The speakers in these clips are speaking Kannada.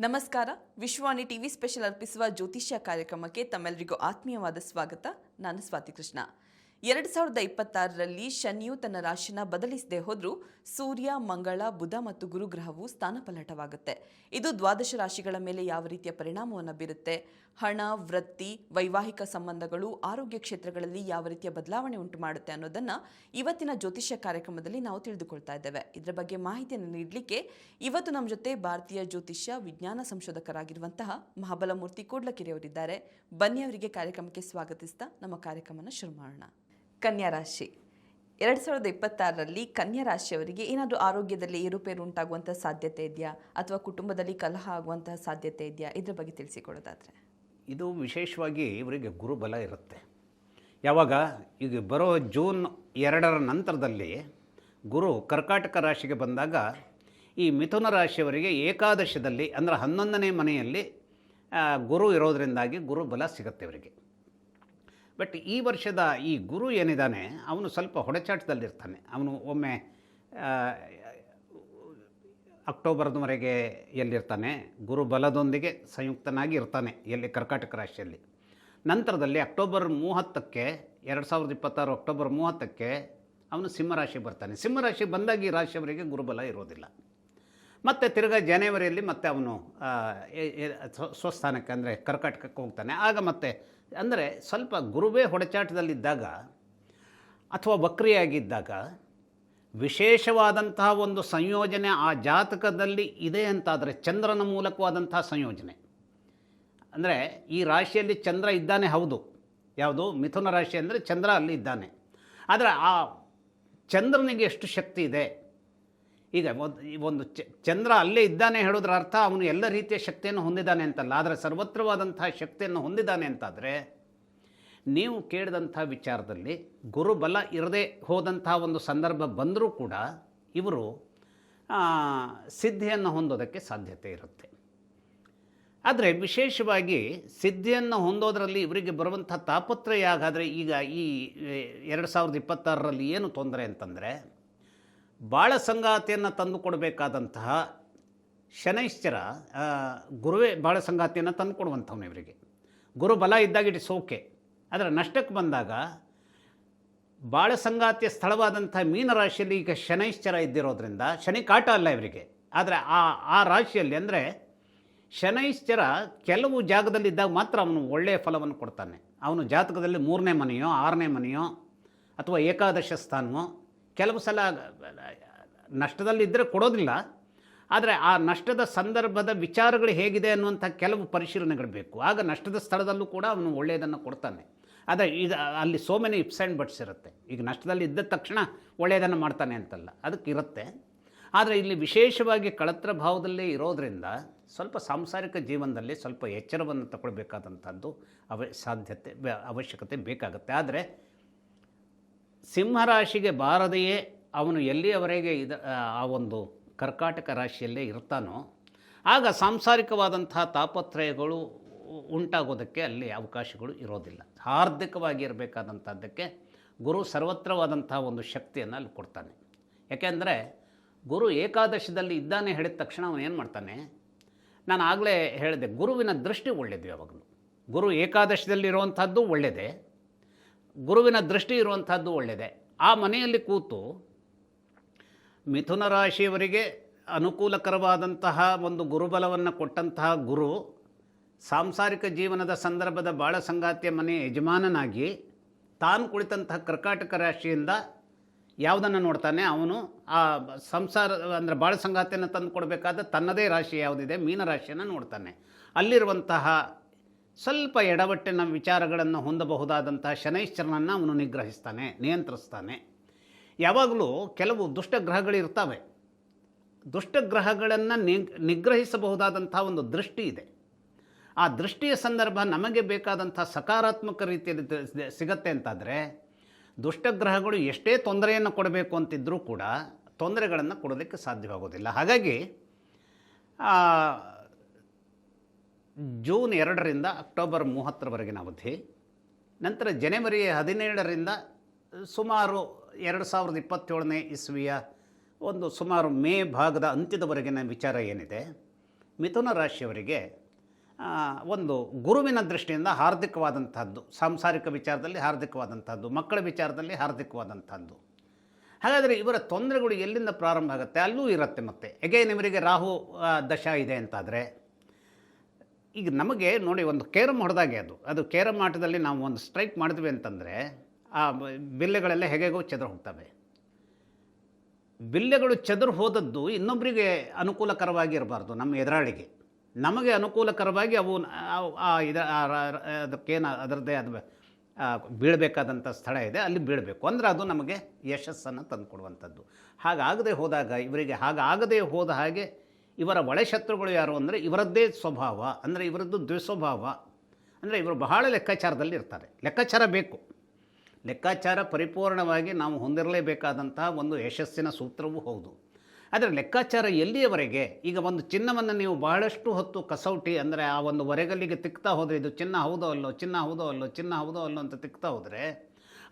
ನಮಸ್ಕಾರ. ವಿಶ್ವಾನಿ ಟಿವಿ ಸ್ಪೆಷಲ್ ಅರ್ಪಿಸುವ ಜ್ಯೋತಿಷ್ಯ ಕಾರ್ಯಕ್ರಮಕ್ಕೆ ತಮ್ಮೆಲ್ಲರಿಗೂ ಆತ್ಮೀಯವಾದ ಸ್ವಾಗತ. ನಾನು ಸ್ವಾತಿ ಕೃಷ್ಣ. ಎರಡು ಸಾವಿರದ ಇಪ್ಪತ್ತಾರರಲ್ಲಿ ಶನಿಯು ತನ್ನ ರಾಶಿನ ಬದಲಿಸದೆ ಹೋದರೂ ಸೂರ್ಯ, ಮಂಗಳ, ಬುಧ ಮತ್ತು ಗುರುಗ್ರಹವು ಸ್ಥಾನಪಲ್ಲಟವಾಗುತ್ತೆ ಇದು ದ್ವಾದಶ ರಾಶಿಗಳ ಮೇಲೆ ಯಾವ ರೀತಿಯ ಪರಿಣಾಮವನ್ನು ಬೀರುತ್ತೆ? ಹಣ, ವೃತ್ತಿ, ವೈವಾಹಿಕ ಸಂಬಂಧಗಳು, ಆರೋಗ್ಯ ಕ್ಷೇತ್ರಗಳಲ್ಲಿ ಯಾವ ರೀತಿಯ ಬದಲಾವಣೆ ಉಂಟು ಮಾಡುತ್ತೆ ಅನ್ನೋದನ್ನ ಇವತ್ತಿನ ಜ್ಯೋತಿಷ್ಯ ಕಾರ್ಯಕ್ರಮದಲ್ಲಿ ನಾವು ತಿಳಿದುಕೊಳ್ತಾ ಇದ್ದೇವೆ. ಇದರ ಬಗ್ಗೆ ಮಾಹಿತಿಯನ್ನು ನೀಡಲಿಕ್ಕೆ ಇವತ್ತು ನಮ್ಮ ಜೊತೆ ಭಾರತೀಯ ಜ್ಯೋತಿಷ್ಯ ವಿಜ್ಞಾನ ಸಂಶೋಧಕರಾಗಿರುವಂತಹ ಮಹಾಬಲಮೂರ್ತಿ ಕೂಡ್ಲಕೆರೆಯವರಿದ್ದಾರೆ. ಬನ್ನಿ ಅವರಿಗೆ ಕಾರ್ಯಕ್ರಮಕ್ಕೆ ಸ್ವಾಗತಿಸ್ತಾ ನಮ್ಮ ಕಾರ್ಯಕ್ರಮನ ಶುರು ಮಾಡೋಣ. ಕನ್ಯಾ ರಾಶಿ ಎರಡು ಸಾವಿರದ ಇಪ್ಪತ್ತಾರರಲ್ಲಿ ಕನ್ಯಾ ರಾಶಿಯವರಿಗೆ ಏನಾದರೂ ಆರೋಗ್ಯದಲ್ಲಿ ಏರುಪೇರು ಉಂಟಾಗುವಂಥ ಸಾಧ್ಯತೆ ಇದೆಯಾ? ಅಥವಾ ಕುಟುಂಬದಲ್ಲಿ ಕಲಹ ಆಗುವಂತಹ ಸಾಧ್ಯತೆ ಇದೆಯಾ? ಇದರ ಬಗ್ಗೆ ತಿಳಿಸಿಕೊಡೋದಾದರೆ. ಇದು ವಿಶೇಷವಾಗಿ ಇವರಿಗೆ ಗುರುಬಲ ಇರುತ್ತೆ. ಯಾವಾಗ? ಈಗ ಬರೋ ಜೂನ್ ಎರಡರ ನಂತರದಲ್ಲಿ ಗುರು ಕರ್ಕಾಟಕ ರಾಶಿಗೆ ಬಂದಾಗ ಈ ಮಿಥುನ ರಾಶಿಯವರಿಗೆ ಏಕಾದಶದಲ್ಲಿ ಅಂದರೆ ಹನ್ನೊಂದನೇ ಮನೆಯಲ್ಲಿ ಗುರು ಇರೋದರಿಂದಾಗಿ ಗುರುಬಲ ಸಿಗುತ್ತೆ ಇವರಿಗೆ. ಬಟ್ ಈ ವರ್ಷದ ಈ ಗುರು ಏನಿದ್ದಾನೆ, ಅವನು ಸ್ವಲ್ಪ ಹೊಡೆಚಾಟದಲ್ಲಿರ್ತಾನೆ. ಅವನು ಒಮ್ಮೆ ಅಕ್ಟೋಬರ್ದವರೆಗೆ ಎಲ್ಲಿರ್ತಾನೆ ಗುರು ಬಲದೊಂದಿಗೆ ಸಂಯುಕ್ತನಾಗಿ ಇರ್ತಾನೆ ಎಲ್ಲಿ, ಕರ್ಕಾಟಕ ರಾಶಿಯಲ್ಲಿ. ನಂತರದಲ್ಲಿ ಅಕ್ಟೋಬರ್ ಮೂವತ್ತಕ್ಕೆ, ಎರಡು ಸಾವಿರದ ಇಪ್ಪತ್ತಾರು ಅಕ್ಟೋಬರ್ ಮೂವತ್ತಕ್ಕೆ ಅವನು ಸಿಂಹರಾಶಿ ಬರ್ತಾನೆ. ಸಿಂಹರಾಶಿ ಬಂದಾಗ ಈ ರಾಶಿಯವರಿಗೆ ಗುರುಬಲ ಇರೋದಿಲ್ಲ. ಮತ್ತು ತಿರ್ಗಾ ಜನವರಿಯಲ್ಲಿ ಮತ್ತೆ ಅವನು ಸ್ವಸ್ಥಾನಕ್ಕೆ ಅಂದರೆ ಕರ್ಕಾಟಕಕ್ಕೆ ಹೋಗ್ತಾನೆ. ಆಗ ಮತ್ತೆ ಅಂದರೆ ಸ್ವಲ್ಪ ಗುರುವೇ ಹೊಡೆಚಾಟದಲ್ಲಿದ್ದಾಗ ಅಥವಾ ವಕ್ರಿಯಾಗಿದ್ದಾಗ ವಿಶೇಷವಾದಂತಹ ಒಂದು ಸಂಯೋಜನೆ ಆ ಜಾತಕದಲ್ಲಿ ಇದೆ ಅಂತಾದರೆ ಚಂದ್ರನ ಮೂಲಕವಾದಂತಹ ಸಂಯೋಜನೆ. ಅಂದರೆ ಈ ರಾಶಿಯಲ್ಲಿ ಚಂದ್ರ ಇದ್ದಾನೆ ಹೌದು. ಯಾವುದು? ಮಿಥುನ ರಾಶಿ ಅಂದರೆ ಚಂದ್ರ ಅಲ್ಲಿ ಇದ್ದಾನೆ. ಆದರೆ ಆ ಚಂದ್ರನಿಗೆ ಎಷ್ಟು ಶಕ್ತಿ ಇದೆ? ಈಗ ಒಂದು ಚಂದ್ರ ಅಲ್ಲೇ ಇದ್ದಾನೆ ಹೇಳೋದ್ರ ಅರ್ಥ ಅವನು ಎಲ್ಲ ರೀತಿಯ ಶಕ್ತಿಯನ್ನು ಹೊಂದಿದ್ದಾನೆ ಅಂತಲ್ಲ. ಆದರೆ ಸರ್ವತ್ರವಾದಂತಹ ಶಕ್ತಿಯನ್ನು ಹೊಂದಿದ್ದಾನೆ ಅಂತಾದರೆ ನೀವು ಕೇಳಿದಂಥ ವಿಚಾರದಲ್ಲಿ ಗುರುಬಲ ಇರದೇ ಹೋದಂಥ ಒಂದು ಸಂದರ್ಭ ಬಂದರೂ ಕೂಡ ಇವರು ಸಿದ್ಧಿಯನ್ನು ಹೊಂದೋದಕ್ಕೆ ಸಾಧ್ಯತೆ ಇರುತ್ತೆ. ಆದರೆ ವಿಶೇಷವಾಗಿ ಸಿದ್ಧಿಯನ್ನು ಹೊಂದೋದರಲ್ಲಿ ಇವರಿಗೆ ಬರುವಂಥ ತಾಪತ್ರಯ ಹಾಗಾದರೆ ಈಗ ಈ ಎರಡು ಸಾವಿರದ ಇಪ್ಪತ್ತಾರರಲ್ಲಿ ಏನು ತೊಂದರೆ ಅಂತಂದರೆ ಬಾಳ ಸಂಗಾತಿಯನ್ನು ತಂದು ಕೊಡಬೇಕಾದಂತಹ ಶನೈಶ್ಚರ ಗುರುವೇ ಬಾಳ ಸಂಗಾತಿಯನ್ನು ತಂದು ಕೊಡುವಂಥವ್ನು ಇವರಿಗೆ. ಗುರು ಬಲ ಇದ್ದಾಗ ಇಟ್ ಸೋಕೆ ಆದರೆ ನಷ್ಟಕ್ಕೆ ಬಂದಾಗ ಬಾಳ ಸಂಗಾತಿಯ ಸ್ಥಳವಾದಂಥ ಮೀನರಾಶಿಯಲ್ಲಿ ಈಗ ಶನೈಶ್ಚರ ಇದ್ದಿರೋದ್ರಿಂದ, ಶನಿ ಕಾಟ ಅಲ್ಲ ಇವರಿಗೆ. ಆದರೆ ಆ ಆ ರಾಶಿಯಲ್ಲಿ ಅಂದರೆ ಶನೈಶ್ಚರ ಕೆಲವು ಜಾಗದಲ್ಲಿದ್ದಾಗ ಮಾತ್ರ ಅವನು ಒಳ್ಳೆಯ ಫಲವನ್ನು ಕೊಡ್ತಾನೆ. ಅವನು ಜಾತಕದಲ್ಲಿ ಮೂರನೇ ಮನೆಯೋ, ಆರನೇ ಮನೆಯೋ ಅಥವಾ ಏಕಾದಶ ಸ್ಥಾನವೋ ಕೆಲವು ಸಲ ನಷ್ಟದಲ್ಲಿದ್ದರೆ ಕೊಡೋದಿಲ್ಲ. ಆದರೆ ಆ ನಷ್ಟದ ಸಂದರ್ಭದ ವಿಚಾರಗಳು ಹೇಗಿದೆ ಅನ್ನುವಂಥ ಕೆಲವು ಪರಿಶೀಲನೆಗಳು ಬೇಕು. ಆಗ ನಷ್ಟದ ಸ್ಥಳದಲ್ಲೂ ಕೂಡ ಅವನು ಒಳ್ಳೆಯದನ್ನು ಕೊಡ್ತಾನೆ. ಆದರೆ ಇದು ಅಲ್ಲಿ so many ifs and buts ಇರುತ್ತೆ. ಈಗ ನಷ್ಟದಲ್ಲಿ ಇದ್ದ ತಕ್ಷಣ ಒಳ್ಳೆಯದನ್ನು ಮಾಡ್ತಾನೆ ಅಂತಲ್ಲ. ಅದಕ್ಕೆ ಇರುತ್ತೆ. ಆದರೆ ಇಲ್ಲಿ ವಿಶೇಷವಾಗಿ ಕಳತ್ರ ಭಾವದಲ್ಲೇ ಇರೋದರಿಂದ ಸ್ವಲ್ಪ ಸಾಂಸಾರಿಕ ಜೀವನದಲ್ಲಿ ಸ್ವಲ್ಪ ಎಚ್ಚರವನ್ನು ತಗೊಳ್ಬೇಕಾದಂಥದ್ದು ಅವ ಸಾಧ್ಯತೆ ಅವಶ್ಯಕತೆ ಬೇಕಾಗುತ್ತೆ. ಆದರೆ ಸಿಂಹರಾಶಿಗೆ ಬಾರದೆಯೇ ಅವನು ಎಲ್ಲಿಯವರೆಗೆ ಇದ, ಆ ಒಂದು ಕರ್ಕಾಟಕ ರಾಶಿಯಲ್ಲೇ ಇರ್ತಾನೋ, ಆಗ ಸಾಂಸಾರಿಕವಾದಂತಹ ತಾಪತ್ರಯಗಳು ಉಂಟಾಗೋದಕ್ಕೆ ಅಲ್ಲಿ ಅವಕಾಶಗಳು ಇರೋದಿಲ್ಲ. ಹಾರ್ದಿಕವಾಗಿ ಇರಬೇಕಾದಂಥದ್ದಕ್ಕೆ ಗುರು ಸರ್ವತ್ರವಾದಂತಹ ಒಂದು ಶಕ್ತಿಯನ್ನು ಅಲ್ಲಿ ಕೊಡ್ತಾನೆ. ಯಾಕೆಂದರೆ ಗುರು ಏಕಾದಶದಲ್ಲಿ ಇದ್ದಾನೆ ಹೇಳಿದ ತಕ್ಷಣ ಅವನು ಏನು ಮಾಡ್ತಾನೆ, ನಾನು ಆಗಲೇ ಹೇಳಿದೆ, ಗುರುವಿನ ದೃಷ್ಟಿ ಒಳ್ಳೆಯದು ಯಾವಾಗಲೂ. ಗುರು ಏಕಾದಶದಲ್ಲಿರುವಂಥದ್ದು ಒಳ್ಳೆಯದೇ ಗುರುವಿನ ದೃಷ್ಟಿ ಇರುವಂಥದ್ದು ಒಳ್ಳೆಯದೆ. ಆ ಮನೆಯಲ್ಲಿ ಕೂತು ಮಿಥುನ ರಾಶಿಯವರಿಗೆ ಅನುಕೂಲಕರವಾದಂತಹ ಒಂದು ಗುರುಬಲವನ್ನು ಕೊಟ್ಟಂತಹ ಗುರು ಸಾಂಸಾರಿಕ ಜೀವನದ ಸಂದರ್ಭದ ಬಾಳ ಸಂಗಾತಿಯ ಮನೆಯ ಯಜಮಾನನಾಗಿ ತಾನು ಕುಳಿತಂತಹ ಕರ್ಕಾಟಕ ರಾಶಿಯಿಂದ ಯಾವುದನ್ನು ನೋಡ್ತಾನೆ? ಅವನು ಆ ಸಂಸಾರ, ಅಂದರೆ ಬಾಳ ಸಂಗಾತಿಯನ್ನು ತಂದು ಕೊಡಬೇಕಾದ ತನ್ನದೇ ರಾಶಿ ಯಾವುದಿದೆ? ಮೀನರಾಶಿಯನ್ನು ನೋಡ್ತಾನೆ. ಅಲ್ಲಿರುವಂತಹ ಸ್ವಲ್ಪ ಎಡವಟ್ಟಿನ ವಿಚಾರಗಳನ್ನು ಹೊಂದಬಹುದಾದಂತಹ ಶನೈಶ್ಚರನನ್ನು ಅವನು ನಿಗ್ರಹಿಸ್ತಾನೆ, ನಿಯಂತ್ರಿಸ್ತಾನೆ. ಯಾವಾಗಲೂ ಕೆಲವು ದುಷ್ಟಗ್ರಹಗಳಿರ್ತವೆ ದುಷ್ಟಗ್ರಹಗಳನ್ನು ನಿಗ್ರಹಿಸಬಹುದಾದಂಥ ಒಂದು ದೃಷ್ಟಿ ಇದೆ. ಆ ದೃಷ್ಟಿಯ ಸಂದರ್ಭ ನಮಗೆ ಬೇಕಾದಂಥ ಸಕಾರಾತ್ಮಕ ರೀತಿಯಲ್ಲಿ ಸಿಗತ್ತೆ ಅಂತಾದರೆ ದುಷ್ಟಗ್ರಹಗಳು ಎಷ್ಟೇ ತೊಂದರೆಯನ್ನು ಕೊಡಬೇಕು ಅಂತಿದ್ದರೂ ಕೂಡ ತೊಂದರೆಗಳನ್ನು ಕೊಡೋದಕ್ಕೆ ಸಾಧ್ಯವಾಗೋದಿಲ್ಲ. ಹಾಗಾಗಿ ಜೂನ್ ಎರಡರಿಂದ ಅಕ್ಟೋಬರ್ ಮೂವತ್ತರವರೆಗಿನ ಅವಧಿ, ನಂತರ ಜನವರಿ ಹದಿನೇಳರಿಂದ ಸುಮಾರು ಎರಡು ಸಾವಿರದ ಇಪ್ಪತ್ತೇಳನೇ ಇಸ್ವಿಯ ಒಂದು ಸುಮಾರು ಮೇ ಭಾಗದ ಅಂತ್ಯದವರೆಗಿನ ವಿಚಾರ ಏನಿದೆ, ಮಿಥುನ ರಾಶಿಯವರಿಗೆ ಒಂದು ಗುರುವಿನ ದೃಷ್ಟಿಯಿಂದ ಹಾರ್ದಿಕವಾದಂಥದ್ದು ಸಾಂಸಾರಿಕ ವಿಚಾರದಲ್ಲಿ ಹಾರ್ದಿಕವಾದಂಥದ್ದು ಮಕ್ಕಳ ವಿಚಾರದಲ್ಲಿ ಹಾರ್ದಿಕವಾದಂಥದ್ದು ಹಾಗಾದರೆ ಇವರ ತೊಂದರೆಗಳು ಎಲ್ಲಿಂದ ಪ್ರಾರಂಭ ಆಗುತ್ತೆ? ಅಲ್ಲೂ ಇರುತ್ತೆ ಮತ್ತೆ. ಎಗೇನ್ ಇವರಿಗೆ ರಾಹು ದಶಾ ದಶ ಇದೆ ಅಂತಾದರೆ ಈಗ ನಮಗೆ ನೋಡಿ ಒಂದು ಕೇರಮ್ ಹೊಡೆದಾಗೆ ಅದು. ಅದು ಕೇರಮ್ ಆಟದಲ್ಲಿ ನಾವು ಒಂದು ಸ್ಟ್ರೈಕ್ ಮಾಡಿದ್ವಿ ಅಂತಂದರೆ ಆ ಬಿಲ್ಲೆಗಳೆಲ್ಲ ಹೇಗೆಗೋ ಚದರ ಹೋಗ್ತವೆ. ಬಿಲ್ಲೆಗಳು ಚದುರು ಹೋದದ್ದು ಇನ್ನೊಬ್ಬರಿಗೆ ಅನುಕೂಲಕರವಾಗಿ ಇರಬಾರ್ದು ನಮ್ಮ ಎದುರಾಳಿಗೆ. ನಮಗೆ ಅನುಕೂಲಕರವಾಗಿ ಅವು ಇದ ಅದಕ್ಕೇನು ಅದರದ್ದೇ ಅದು ಬೀಳಬೇಕಾದಂಥ ಸ್ಥಳ ಇದೆ, ಅಲ್ಲಿ ಬೀಳಬೇಕು. ಅಂದರೆ ಅದು ನಮಗೆ ಯಶಸ್ಸನ್ನು ತಂದುಕೊಡುವಂಥದ್ದು. ಹಾಗಾಗದೆ ಹೋದಾಗ, ಇವರಿಗೆ ಹಾಗಾಗದೇ ಹೋದ ಹಾಗೆ ಇವರ ಒಳೆ ಶತ್ರುಗಳು ಯಾರು ಅಂದರೆ ಇವರದ್ದೇ ಸ್ವಭಾವ, ಅಂದರೆ ಇವರದ್ದು ದ್ವಿಸ್ವಭಾವ, ಅಂದರೆ ಇವರು ಬಹಳ ಲೆಕ್ಕಾಚಾರದಲ್ಲಿ ಇರ್ತಾರೆ. ಲೆಕ್ಕಾಚಾರ ಬೇಕು. ಲೆಕ್ಕಾಚಾರ ಪರಿಪೂರ್ಣವಾಗಿ ನಾವು ಹೊಂದಿರಲೇಬೇಕಾದಂತಹ ಒಂದು ಯಶಸ್ಸಿನ ಸೂತ್ರವೂ ಹೌದು. ಆದರೆ ಲೆಕ್ಕಾಚಾರ ಎಲ್ಲಿಯವರೆಗೆ? ಈಗ ಒಂದು ಚಿನ್ನವನ್ನು ನೀವು ಬಹಳಷ್ಟು ಹೊತ್ತು ಕಸೌಟಿ ಅಂದರೆ ಆ ಒಂದು ಒರೆಗಲ್ಲಿಗೆ ತಿಕ್ತಾ ಹೋದರೆ ಇದು ಚಿನ್ನ ಹೌದೋ ಅಲ್ಲೋ, ಚಿನ್ನ ಹೌದೋ ಅಲ್ಲೋ, ಚಿನ್ನ ಹೌದೋ ಅಲ್ಲೋ ಅಂತ ತಿಕ್ತಾ ಹೋದರೆ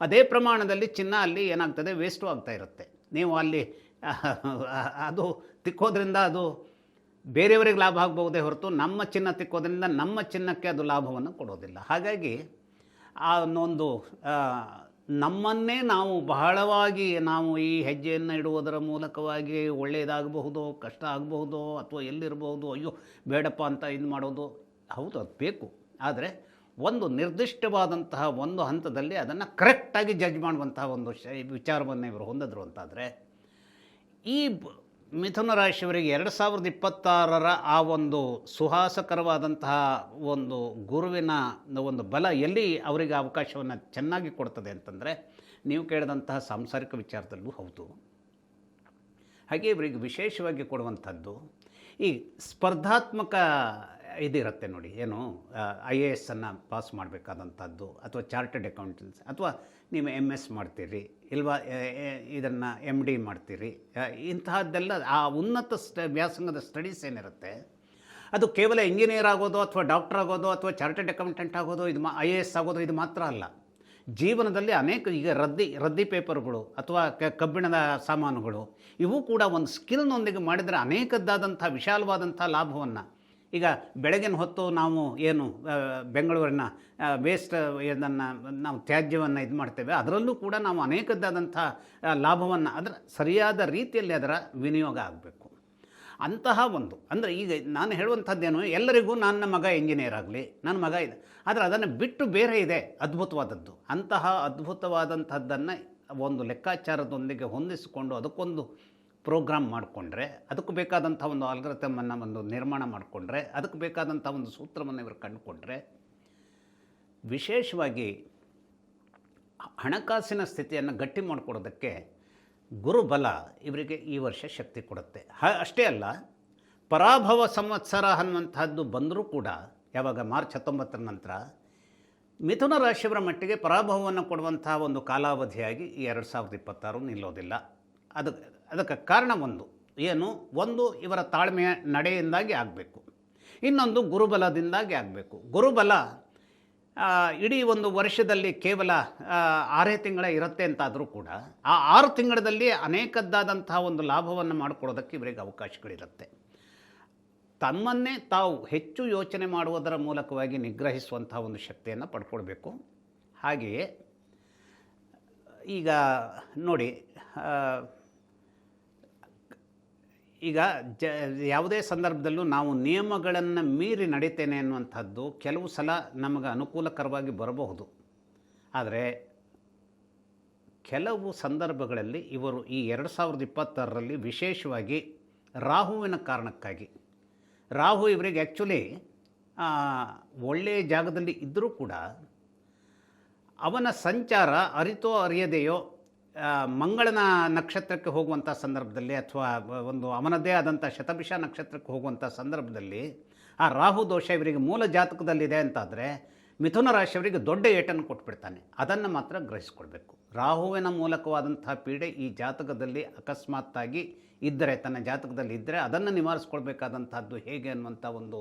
ಅದೇ ಪ್ರಮಾಣದಲ್ಲಿ ಚಿನ್ನ ಅಲ್ಲಿ ಏನಾಗ್ತದೆ? ವೇಸ್ಟು ಆಗ್ತಾ ಇರುತ್ತೆ. ನೀವು ಅಲ್ಲಿ ಅದು ತಿಕ್ಕೋದ್ರಿಂದ ಅದು ಬೇರೆಯವರಿಗೆ ಲಾಭ ಆಗಬಹುದೇ ಹೊರತು ನಮ್ಮ ಚಿನ್ನ ತಿಕ್ಕೋದ್ರಿಂದ ನಮ್ಮ ಚಿನ್ನಕ್ಕೆ ಅದು ಲಾಭವನ್ನು ಕೊಡೋದಿಲ್ಲ. ಹಾಗಾಗಿ ಆ ಒಂದು ನಮ್ಮನ್ನೇ ನಾವು ಬಹಳವಾಗಿ ನಾವು ಈ ಹೆಜ್ಜೆಯನ್ನು ಇಡುವುದರ ಮೂಲಕವಾಗಿ ಒಳ್ಳೆಯದಾಗಬಹುದು, ಕಷ್ಟ ಆಗಬಹುದೋ, ಅಥವಾ ಎಲ್ಲಿರಬಹುದು, ಅಯ್ಯೋ, ಬೇಡಪ್ಪ ಅಂತ ಇದು ಮಾಡೋದು, ಹೌದು, ಅದು ಬೇಕು. ಆದರೆ ಒಂದು ನಿರ್ದಿಷ್ಟವಾದಂತಹ ಒಂದು ಹಂತದಲ್ಲಿ ಅದನ್ನು ಕರೆಕ್ಟಾಗಿ ಜಡ್ಜ್ ಮಾಡುವಂತಹ ಒಂದು ವಿಚಾರವನ್ನು ಇವರು ಹೊಂದಿದ್ರು ಅಂತಾದರೆ ಈ ಮಿಥುನ ರಾಶಿಯವರಿಗೆ ಎರಡು ಸಾವಿರದ ಇಪ್ಪತ್ತಾರರ ಆ ಒಂದು ಸುಹಾಸಕರವಾದಂತಹ ಒಂದು ಗುರುವಿನ ಒಂದು ಬಲ ಎಲ್ಲಿ ಅವರಿಗೆ ಅವಕಾಶವನ್ನು ಚೆನ್ನಾಗಿ ಕೊಡ್ತದೆ ಅಂತಂದರೆ ನೀವು ಕೇಳಿದಂತಹ ಸಾಂಸಾರಿಕ ವಿಚಾರದಲ್ಲೂ ಹೌದು. ಹಾಗೆ ಇವರಿಗೆ ವಿಶೇಷವಾಗಿ ಕೊಡುವಂಥದ್ದು ಈ ಸ್ಪರ್ಧಾತ್ಮಕ ಇದಿರುತ್ತೆ ನೋಡಿ, ಏನು ಐ ಎ ಎಸ್ಸನ್ನು ಪಾಸ್ ಮಾಡಬೇಕಾದಂಥದ್ದು, ಅಥವಾ ಚಾರ್ಟೆಡ್ ಅಕೌಂಟೆನ್ಸ್ ಅಥವಾ ನೀವು ಎಂ ಎಸ್ ಮಾಡ್ತೀರಿ, ಇಲ್ವಾ ಇದನ್ನು ಎಂ ಡಿ ಮಾಡ್ತೀರಿ ಇಂತಹದ್ದೆಲ್ಲ, ಆ ಉನ್ನತ ಸ್ಟ ವ್ಯಾಸಂಗದ ಸ್ಟಡೀಸ್ ಏನಿರುತ್ತೆ, ಅದು ಕೇವಲ ಇಂಜಿನಿಯರ್ ಆಗೋದು, ಅಥವಾ ಡಾಕ್ಟರ್ ಆಗೋದು, ಅಥವಾ ಚಾರ್ಟೆಡ್ ಅಕೌಂಟೆಂಟ್ ಆಗೋದು, ಇದು ಮಾ ಐ ಎ ಎಸ್ ಆಗೋದು, ಇದು ಮಾತ್ರ ಅಲ್ಲ. ಜೀವನದಲ್ಲಿ ಅನೇಕ ಈಗ ರದ್ದಿ ರದ್ದಿ ಪೇಪರ್ಗಳು ಅಥವಾ ಕಬ್ಬಿಣದ ಸಾಮಾನುಗಳು, ಇವು ಕೂಡ ಒಂದು ಸ್ಕಿಲ್ನೊಂದಿಗೆ ಮಾಡಿದರೆ ಅನೇಕದ್ದಾದಂಥ ವಿಶಾಲವಾದಂಥ ಲಾಭವನ್ನು ಈಗ ಬೆಳಗಿನ ಹೊತ್ತು ನಾವು ಏನು ಬೆಂಗಳೂರಿನ ವೇಸ್ಟ್ ಇದನ್ನು ನಾವು ತ್ಯಾಜ್ಯವನ್ನು ಇದು ಮಾಡ್ತೇವೆ. ಅದರಲ್ಲೂ ಕೂಡ ನಾವು ಅನೇಕದ್ದಾದಂಥ ಲಾಭವನ್ನು ಅದರ ಸರಿಯಾದ ರೀತಿಯಲ್ಲಿ ಅದರ ವಿನಿಯೋಗ ಆಗಬೇಕು. ಅಂತಹ ಒಂದು, ಅಂದರೆ ಈಗ ನಾನು ಹೇಳುವಂಥದ್ದೇನು, ಎಲ್ಲರಿಗೂ ನನ್ನ ಮಗ ಇಂಜಿನಿಯರ್ ಆಗಲಿ, ನನ್ನ ಮಗ ಇದೆ, ಆದರೆ ಅದನ್ನು ಬಿಟ್ಟು ಬೇರೆ ಇದೆ, ಅದ್ಭುತವಾದದ್ದು. ಅಂತಹ ಅದ್ಭುತವಾದಂಥದ್ದನ್ನು ಒಂದು ಲೆಕ್ಕಾಚಾರದೊಂದಿಗೆ ಹೊಂದಿಸಿಕೊಂಡು ಅದಕ್ಕೊಂದು ಪ್ರೋಗ್ರಾಮ್ ಮಾಡಿಕೊಂಡ್ರೆ, ಅದಕ್ಕೆ ಬೇಕಾದಂಥ ಒಂದು ಆಲ್ಗ್ರತಮನ್ನು ಒಂದು ನಿರ್ಮಾಣ ಮಾಡಿಕೊಂಡ್ರೆ, ಅದಕ್ಕೆ ಬೇಕಾದಂಥ ಒಂದು ಸೂತ್ರವನ್ನು ಇವರು ಕಂಡುಕೊಂಡ್ರೆ, ವಿಶೇಷವಾಗಿ ಹಣಕಾಸಿನ ಸ್ಥಿತಿಯನ್ನು ಗಟ್ಟಿ ಮಾಡಿಕೊಡೋದಕ್ಕೆ ಗುರುಬಲ ಇವರಿಗೆ ಈ ವರ್ಷ ಶಕ್ತಿ ಕೊಡುತ್ತೆ. ಹ, ಅಷ್ಟೇ ಅಲ್ಲ, ಪರಾಭವ ಸಂವತ್ಸರ ಅನ್ನುವಂಥದ್ದು ಬಂದರೂ ಕೂಡ, ಯಾವಾಗ ಮಾರ್ಚ್ ಹತ್ತೊಂಬತ್ತರ ನಂತರ, ಮಿಥುನ ರಾಶಿಯವರ ಮಟ್ಟಿಗೆ ಪರಾಭವವನ್ನು ಕೊಡುವಂತಹ ಒಂದು ಕಾಲಾವಧಿಯಾಗಿ ಈ ಎರಡು ಸಾವಿರದ ಇಪ್ಪತ್ತಾರು ನಿಲ್ಲೋದಿಲ್ಲ. ಅದು ಅದಕ್ಕೆ ಕಾರಣ ಒಂದು. ಏನು? ಒಂದು ಇವರ ತಾಳ್ಮೆಯ ನಡೆಯಿಂದಾಗಿ ಆಗಬೇಕು. ಇನ್ನೊಂದು ಗುರುಬಲದಿಂದಾಗಿ ಆಗಬೇಕು. ಗುರುಬಲ ಇಡೀ ಒಂದು ವರ್ಷದಲ್ಲಿ ಕೇವಲ ಆರೇ ತಿಂಗಳ ಇರುತ್ತೆ ಅಂತಾದರೂ ಕೂಡ ಆ ಆರು ತಿಂಗಳಲ್ಲಿ ಅನೇಕದ್ದಾದಂತಹ ಒಂದು ಲಾಭವನ್ನು ಮಾಡಿಕೊಡೋದಕ್ಕೆ ಇವರಿಗೆ ಅವಕಾಶಗಳಿರುತ್ತೆ. ತಮ್ಮನ್ನೇ ತಾವು ಹೆಚ್ಚು ಯೋಚನೆ ಮಾಡುವುದರ ಮೂಲಕವಾಗಿ ನಿಗ್ರಹಿಸುವಂತಹ ಒಂದು ಶಕ್ತಿಯನ್ನು ಪಡ್ಕೊಳ್ಬೇಕು. ಹಾಗೆಯೇ ಈಗ ನೋಡಿ ಈಗ ಜ, ಯಾವುದೇ ಸಂದರ್ಭದಲ್ಲೂ ನಾವು ನಿಯಮಗಳನ್ನು ಮೀರಿ ನಡೀತೇನೆ ಅನ್ನುವಂಥದ್ದು ಕೆಲವು ಸಲ ನಮಗೆ ಅನುಕೂಲಕರವಾಗಿ ಬರಬಹುದು. ಆದರೆ ಕೆಲವು ಸಂದರ್ಭಗಳಲ್ಲಿ ಇವರು ಈ ಎರಡು ಸಾವಿರದ ಇಪ್ಪತ್ತಾರರಲ್ಲಿ ವಿಶೇಷವಾಗಿ ರಾಹುವಿನ ಕಾರಣಕ್ಕಾಗಿ, ರಾಹು ಇವರಿಗೆ ಆ್ಯಕ್ಚುಲಿ ಒಳ್ಳೆಯ ಜಾಗದಲ್ಲಿ ಇದ್ದರೂ ಕೂಡ ಅವನ ಸಂಚಾರ ಅರಿತೋ ಅರಿಯದೆಯೋ ಮಂಗಳನ ನಕ್ಷತ್ರಕ್ಕೆ ಹೋಗುವಂಥ ಸಂದರ್ಭದಲ್ಲಿ ಅಥವಾ ಒಂದು ಅವನದ್ದೇ ಆದಂಥ ಶತಭಿಷ ನಕ್ಷತ್ರಕ್ಕೆ ಹೋಗುವಂಥ ಸಂದರ್ಭದಲ್ಲಿ ಆ ರಾಹು ದೋಷ ಇವರಿಗೆ ಮೂಲ ಜಾತಕದಲ್ಲಿದೆ ಅಂತಾದರೆ ಮಿಥುನ ರಾಶಿಯವರಿಗೆ ದೊಡ್ಡ ಏಟನ್ನು ಕೊಟ್ಬಿಡ್ತಾನೆ. ಅದನ್ನು ಮಾತ್ರ ಗ್ರಹಿಸ್ಕೊಳ್ಬೇಕು. ರಾಹುವಿನ ಮೂಲಕವಾದಂಥ ಪೀಡೆ ಈ ಜಾತಕದಲ್ಲಿ ಅಕಸ್ಮಾತ್ತಾಗಿ ಇದ್ದರೆ, ತನ್ನ ಜಾತಕದಲ್ಲಿ ಇದ್ದರೆ ಅದನ್ನು ನಿವಾರಿಸ್ಕೊಳ್ಬೇಕಾದಂಥದ್ದು ಹೇಗೆ ಅನ್ನುವಂಥ ಒಂದು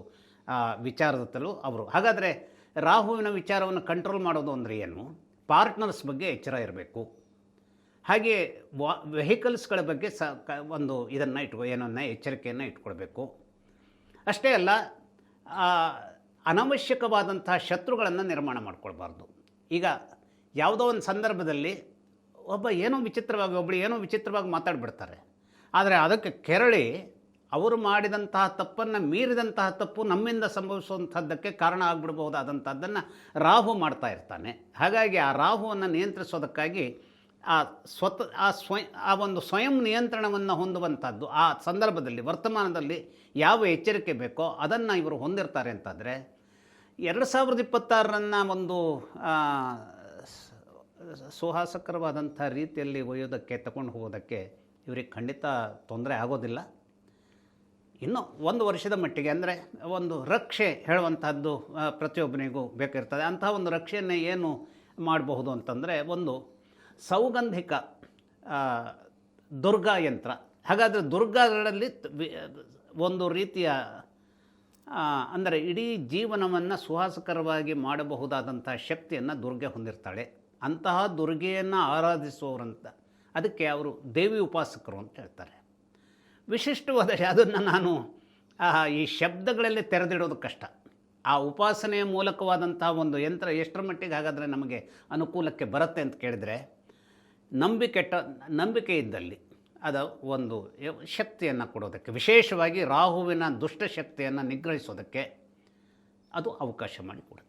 ವಿಚಾರದತ್ತಲೂ ಅವರು. ಹಾಗಾದರೆ ರಾಹುವಿನ ವಿಚಾರವನ್ನು ಕಂಟ್ರೋಲ್ ಮಾಡೋದು ಅಂದರೆ ಏನು? ಪಾರ್ಟ್ನರ್ಸ್ ಬಗ್ಗೆ ಎಚ್ಚರ ಇರಬೇಕು. ಹಾಗೆ ವಾ ವೆಹಿಕಲ್ಸ್ಗಳ ಬಗ್ಗೆ ಸ ಒಂದು ಇದನ್ನು ಇಟ್ಕೊ, ಏನನ್ನ ಎಚ್ಚರಿಕೆಯನ್ನು ಇಟ್ಕೊಳ್ಬೇಕು. ಅಷ್ಟೇ ಅಲ್ಲ ಅನವಶ್ಯಕವಾದಂತಹ ಶತ್ರುಗಳನ್ನು ನಿರ್ಮಾಣ ಮಾಡ್ಕೊಳ್ಬಾರ್ದು. ಈಗ ಯಾವುದೋ ಒಂದು ಸಂದರ್ಭದಲ್ಲಿ ಒಬ್ಬ ಏನೋ ವಿಚಿತ್ರವಾಗಿ ಒಬ್ಬಳು ಏನೋ ವಿಚಿತ್ರವಾಗಿ ಮಾತಾಡಿಬಿಡ್ತಾರೆ. ಆದರೆ ಅದಕ್ಕೆ ಕೆರಳಿ ಅವರು ಮಾಡಿದಂತಹ ತಪ್ಪನ್ನು ಮೀರಿದಂತಹ ತಪ್ಪು ನಮ್ಮಿಂದ ಸಂಭವಿಸುವಂಥದ್ದಕ್ಕೆ ಕಾರಣ ಆಗಿಬಿಡಬಹುದಾದಂಥದ್ದನ್ನು ರಾಹು ಮಾಡ್ತಾ ಇರ್ತಾನೆ. ಹಾಗಾಗಿ ಆ ರಾಹುವನ್ನು ನಿಯಂತ್ರಿಸೋದಕ್ಕಾಗಿ ಆ ಸ್ವತ, ಆ ಸ್ವಯಂ, ಆ ಒಂದು ಸ್ವಯಂ ನಿಯಂತ್ರಣವನ್ನು ಹೊಂದುವಂಥದ್ದು, ಆ ಸಂದರ್ಭದಲ್ಲಿ, ವರ್ತಮಾನದಲ್ಲಿ ಯಾವ ಎಚ್ಚರಿಕೆ ಬೇಕೋ ಅದನ್ನು ಇವರು ಹೊಂದಿರ್ತಾರೆ ಅಂತಂದರೆ, ಎರಡು ಸಾವಿರದ ಇಪ್ಪತ್ತಾರರನ್ನು ಒಂದು ಸುಹಾಸಕರವಾದಂಥ ರೀತಿಯಲ್ಲಿ ಒಯ್ಯೋದಕ್ಕೆ ತಗೊಂಡು ಹೋಗೋದಕ್ಕೆ ಇವರಿಗೆ ಖಂಡಿತ ತೊಂದರೆ ಆಗೋದಿಲ್ಲ. ಇನ್ನು ಒಂದು ವರ್ಷದ ಮಟ್ಟಿಗೆ ಅಂದರೆ ಒಂದು ರಕ್ಷೆ ಹೇಳುವಂಥದ್ದು ಪ್ರತಿಯೊಬ್ಬನಿಗೂ ಬೇಕಿರ್ತದೆ ಅಂತಹ ಒಂದು ರಕ್ಷೆಯನ್ನು ಏನು ಮಾಡಬಹುದು ಅಂತಂದರೆ, ಒಂದು ಸೌಗಂಧಿಕ ದುರ್ಗಾ ಯಂತ್ರ. ಹಾಗಾದರೆ ದುರ್ಗಾಗಳಲ್ಲಿ ಒಂದು ರೀತಿಯ ಅಂದರೆ ಇಡೀ ಜೀವನವನ್ನು ಸುಹಾಸಕರವಾಗಿ ಮಾಡಬಹುದಾದಂಥ ಶಕ್ತಿಯನ್ನು ದುರ್ಗೆ ಹೊಂದಿರ್ತಾಳೆ. ಅಂತಹ ದುರ್ಗೆಯನ್ನು ಆರಾಧಿಸುವವರಂತ, ಅದಕ್ಕೆ ಅವರು ದೇವಿ ಉಪಾಸಕರು ಅಂತ ಹೇಳ್ತಾರೆ. ವಿಶಿಷ್ಟವಾದ ಅದನ್ನು ನಾನು ಈ ಶಬ್ದಗಳಲ್ಲಿ ತೆರೆದಿಡೋದು ಕಷ್ಟ. ಆ ಉಪಾಸನೆಯ ಮೂಲಕವಾದಂತಹ ಒಂದು ಯಂತ್ರ ಎಷ್ಟರ ಮಟ್ಟಿಗೆ ಹಾಗಾದರೆ ನಮಗೆ ಅನುಕೂಲಕ್ಕೆ ಬರುತ್ತೆ ಅಂತ ಕೇಳಿದರೆ ನಂಬಿಕೆಟ್ಟ ನಂಬಿಕೆ ಇದ್ದಲ್ಲಿ ಅದು ಒಂದು ಶಕ್ತಿಯನ್ನು ಕೊಡೋದಕ್ಕೆ, ವಿಶೇಷವಾಗಿ ರಾಹುವಿನ ದುಷ್ಟಶಕ್ತಿಯನ್ನು ನಿಗ್ರಹಿಸೋದಕ್ಕೆ ಅದು ಅವಕಾಶ ಮಾಡಿಕೊಡುತ್ತೆ.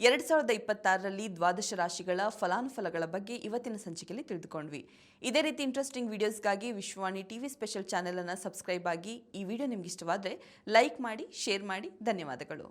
ಎರಡು ಸಾವಿರದ ಇಪ್ಪತ್ತಾರರಲ್ಲಿ ದ್ವಾದಶ ರಾಶಿಗಳ ಫಲಾನುಫಲಗಳ ಬಗ್ಗೆ ಇವತ್ತಿನ ಸಂಚಿಕೆಯಲ್ಲಿ ತಿಳಿದುಕೊಂಡ್ವಿ. ಇದೇ ರೀತಿ ಇಂಟ್ರೆಸ್ಟಿಂಗ್ ವಿಡಿಯೋಸ್ಗಾಗಿ ವಿಶ್ವವಾಣಿ ಟಿವಿ ಸ್ಪೆಷಲ್ ಚಾನೆಲ್ ಅನ್ನು ಸಬ್ಸ್ಕ್ರೈಬ್ ಆಗಿ ಈ ವಿಡಿಯೋ ನಿಮ್ಗೆ ಇಷ್ಟವಾದರೆ ಲೈಕ್ ಮಾಡಿ ಶೇರ್ ಮಾಡಿ, ಧನ್ಯವಾದಗಳು.